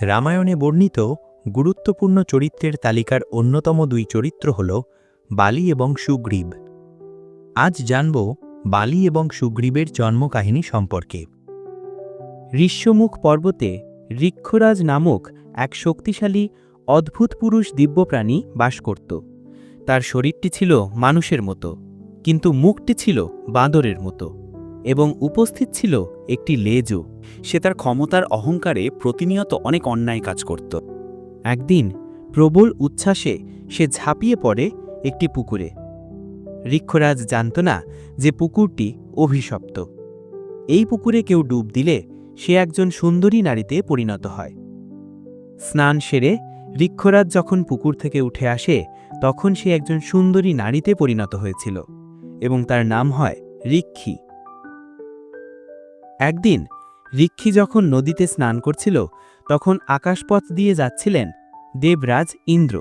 রামায়ণে বর্ণিত গুরুত্বপূর্ণ চরিত্রের তালিকার অন্যতম দুই চরিত্র হল বালি এবং সুগ্রীব। আজ জানব বালি এবং সুগ্রীবের জন্মকাহিনী সম্পর্কে। ঋষ্যমুখ পর্বতে ঋক্ষরাজ নামক এক শক্তিশালী, অদ্ভুত পুরুষ দিব্যপ্রাণী বাস করত। তার শরীরটি ছিল মানুষের মতো, কিন্তু মুখটি ছিল বাঁদরের মতো। এবং উপস্থিত ছিল একটি লেজও সে তার ক্ষমতার অহংকারে প্রতিনিয়ত অনেক অন্যায় কাজ করত। একদিন প্রবল উচ্ছ্বাসে সে ঝাঁপিয়ে পড়ে একটি পুকুরে। ঋক্ষরাজ জানত না যে পুকুরটি অভিশপ্ত। এই পুকুরে কেউ ডুব দিলে সে একজন সুন্দরী নারীতে পরিণত হয়। স্নান সেরে ঋক্ষরাজ যখন পুকুর থেকে উঠে আসে, তখন সে একজন সুন্দরী নারীতে পরিণত হয়েছিল এবং তার নাম হয় ঋক্ষী। একদিন ঋক্ষী যখন নদীতে স্নান করছিল, তখন আকাশপথ দিয়ে যাচ্ছিলেন দেবরাজ ইন্দ্র।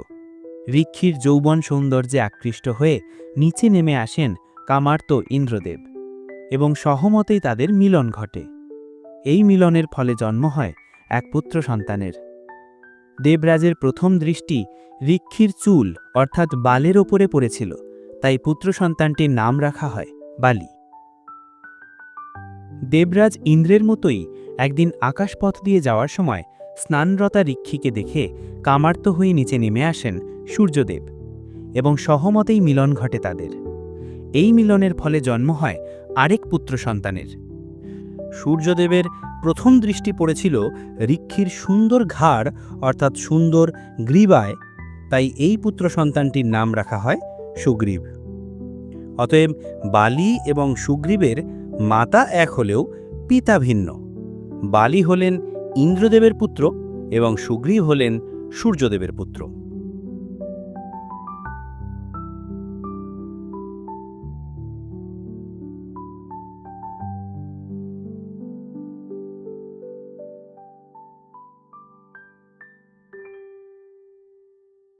ঋক্ষীর যৌবন সৌন্দর্যে আকৃষ্ট হয়ে নিচে নেমে আসেন কামার্ত ইন্দ্রদেব এবং সহমতেই তাদের মিলন ঘটে। এই মিলনের ফলে জন্ম হয় এক পুত্র সন্তানের। দেবরাজের প্রথম দৃষ্টি ঋক্ষীর চুল, অর্থাৎ বালের ওপরে পড়েছিল, তাই পুত্র সন্তানটির নাম রাখা হয় বালি। দেবরাজ ইন্দ্রের মতোই একদিন আকাশপথ দিয়ে যাওয়ার সময় স্নানরতা ঋক্ষীকে দেখে কামার্ত হয়ে নিচে নেমে আসেন সূর্যদেব এবং সহমতেই মিলন ঘটে তাদের। এই মিলনের ফলে জন্ম হয় আরেক পুত্র সন্তানের। সূর্যদেবের প্রথম দৃষ্টি পড়েছিল ঋক্ষীর সুন্দর ঘাড় অর্থাৎ সুন্দর গ্রীবায়, তাই এই পুত্র সন্তানটির নাম রাখা হয় সুগ্রীব। অতএব বালি এবং সুগ্রীবের মাতা এক হলেও পিতা ভিন্ন। বালি হলেন ইন্দ্রদেবের পুত্র এবং সুগ্রীব হলেন সূর্যদেবের পুত্র।